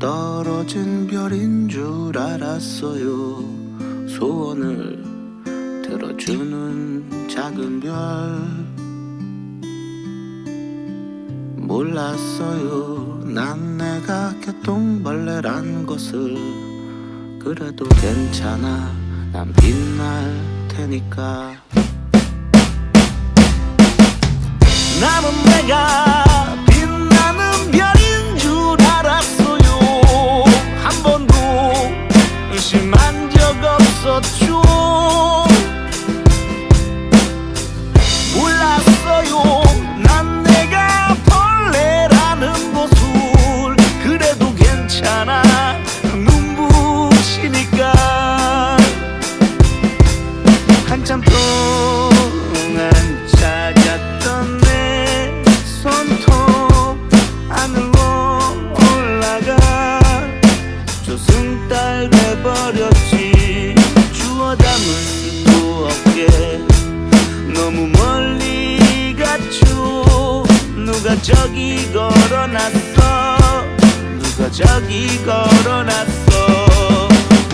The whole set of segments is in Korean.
떨어진 별인 줄 알았어요. 소원을 들어주는 작은 별. 몰랐어요. 난 내가 개똥벌레란 것을. 그래도 괜찮아. 난 빛날 테니까. 나는 내가 누가 저기 걸어놨어? 누가 저기 걸어놨어?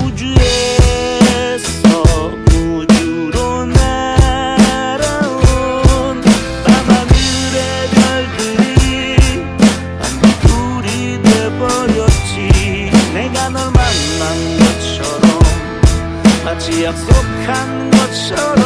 우주에서 우주로 날아온 밤하늘의 별들이 반딧불이 돼버렸지. 내가 널 만난 것처럼 마치 약속한 것처럼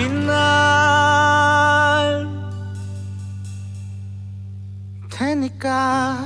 빛날 테니까